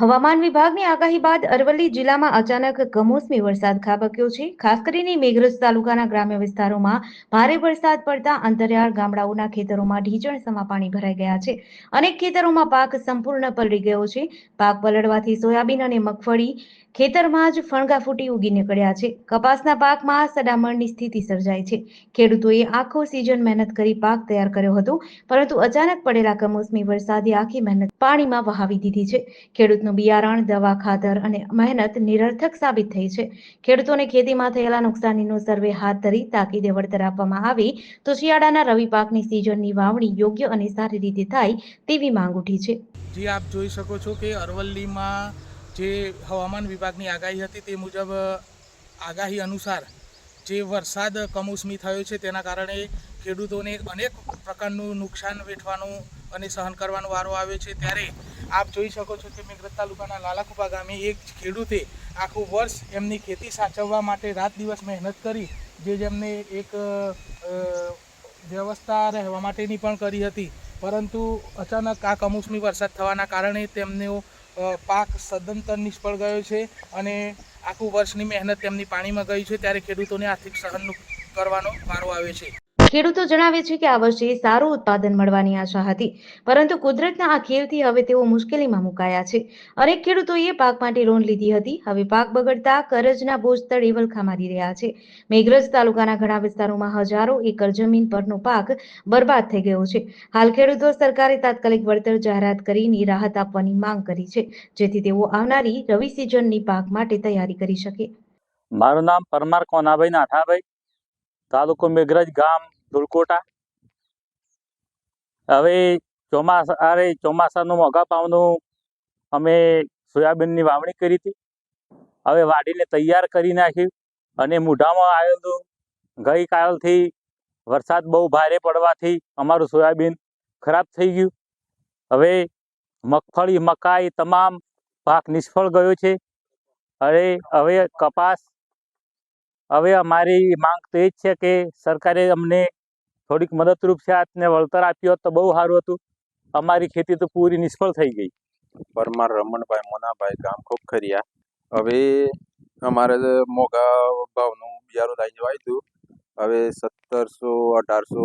હવામાન વિભાગની આગાહી બાદ અરવલ્લી જિલ્લામાં અચાનક કમોસમી વરસાદ ખાબક્યો છે. ખાસ કરીને મેઘરજ તાલુકાના ગ્રામ્ય વિસ્તારોમાં ભારે વરસાદ પડતા અંતરિયાળ ગામડાઓના ખેતરોમાં ઢીચણ સમા પાણી ભરાઈ ગયા છે. અનેક ખેતરોમાં પાક સંપૂર્ણ પલળી ગયો છે. પાક પલળવાથી સોયાબીન અને મગફળી ખેતરમાં જ ફણગા ફૂટી ઉગી નીકળ્યા છે. કપાસના પાકમાં સડામણની સ્થિતિ સર્જાઈ છે. ખેડૂતોએ આખો સિઝન મહેનત કરી પાક તૈયાર કર્યો હતો, પરંતુ અચાનક પડેલા કમોસમી વરસાદે આખી મહેનત પાણીમાં વહાવી દીધી છે. ખેડૂતનું બિયારણ, દવા, ખાતર અને મહેનત નિરર્થક સાબિત થઈ છે. ખેડૂતોને ખેતીમાં થયેલા નુકસાનીનો સર્વે હાથ ધરી તાકીદે વળતર આપવામાં આવે, તો શિયાળાના રવિ પાકની સિઝનની વાવણી યોગ્ય અને સારી રીતે થાય તેવી માંગ ઉઠી છે. જે આપ જોઈ શકો છો કે અરવલ્લીમાં જે હવામાન વિભાગની આગાહી હતી તે મુજબ, આગાહી અનુસાર જે વરસાદ કમોસમી થયો છે તેના કારણે ખેડૂતોને અનેક પ્રકારનું નુકસાન વેઠવાનું અને સહન કરવાનો વારો આવ્યો છે. ત્યારે આપ જોઈ શકો છો કે મેઘરજ તાલુકાના લાલાકુપા ગામે એક ખેડૂતે આખું વર્ષ એમની ખેતી સાચવવા માટે રાત દિવસ મહેનત કરી, જે જેમને એક વ્યવસ્થા રહેવા માટેની પણ કરી હતી. પરંતુ અચાનક આ કમોસમી વરસાદ થવાના કારણે તેમનો પાક સદંતર નિષ્ફળ ગયો છે અને આખું વર્ષની મહેનત તેમની પાણીમાં ગઈ છે. ત્યારે ખેડૂતોને આર્થિક સહન કરવાનો વારો આવે છે. ખેડૂતો જણાવે છે કે આ વર્ષે સારું ઉત્પાદન મળવાની આશા હતી, પરંતુ કુદરતના આ ખેલથી હવે તેઓ મુશ્કેલીમાં મુકાયા છે. અનેક ખેડૂતોએ પાક માટે લોન લીધી હતી, હવે પાક બગડતા કરજના બોજ તળે મારી રહ્યા છે. મેઘરજ તાલુકાના ઘણા વિસ્તારોમાં હજારો એકર જમીન પરનો પાક બરબાદ થઈ ગયો છે. હાલ ખેડૂતો સરકારે તાત્કાલિક વળતર જાહેરાત કરીને રાહત આપવાની માંગ કરી છે, જેથી તેઓ આવનારી રવિ સિઝનની પાક માટે તૈયારી કરી શકે. મારું નામ પરમાર કોનાભાઈ નાથાભાઈ, તાલુકો મેઘરજ ગામ ધુળકોટા. હવે ચોમાસા, અરે ચોમાસાનું મોઘા પાવનું અમે સોયાબીનની વાવણી કરી હતી. હવે વાડીને તૈયાર કરી નાખ્યું અને મૂઢામાં આવેલું ગઈકાલથી વરસાદ બહુ ભારે પડવાથી અમારું સોયાબીન ખરાબ થઈ ગયું. હવે મગફળી, મકાઈ તમામ પાક નિષ્ફળ ગયો છે. અરે, હવે કપાસ, હવે અમારી માંગ તો એ જ છે કે સરકારે અમને થોડીક મદદરૂપ છે ને વળતર આપ્યું હોત તો બહુ સારું હતું. અમારી ખેતી તો પૂરી નિષ્ફળ થઈ ગઈ. પરમાર રમણભાઈ, મોનાભાઈ ગામ ખોખરિયા હવે અમારે મોઘા ભાવનું બિયારું લાવી જવાયું હતું હવે સત્તરસો, અઢારસો,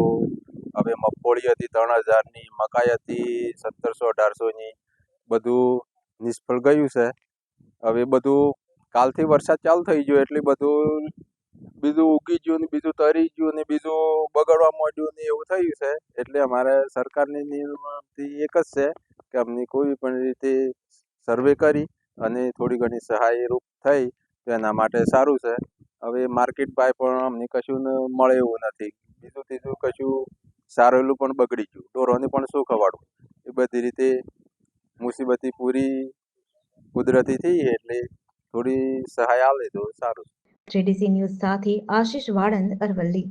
હવે મગફળી હતી ત્રણ હજારની, મકાઈ હતી સત્તરસો, અઢારસોની, બધું નિષ્ફળ ગયું છે. હવે બધું કાલથી વરસાદ ચાલુ થઈ ગયો, એટલે બધું બીજું ઉગી ગયું ને બીજું તરી ગયું ને બીજું બગડવા માંડ્યું ને એવું થયું છે. એટલે અમારે સરકારની નિયમથી એક જ છે કે અમને કોઈ પણ રીતે સર્વે કરી અને થોડી ઘણી સહાયરૂપ થઈ તો એના માટે સારું છે. હવે માર્કેટ બાય પણ અમને કશું મળે એવું નથી. બીજું ત્રીજું કશું સારેલું પણ બગડી ગયું. ઢોરોને પણ શું ખવાડવું એ બધી રીતે મુસીબતી પૂરી કુદરતી થઈ એટલે થોડી સહાય આવે તો સારું જેડીસી ન્યૂઝ સાથે આશીષ વાળંદ અરવલ્લી.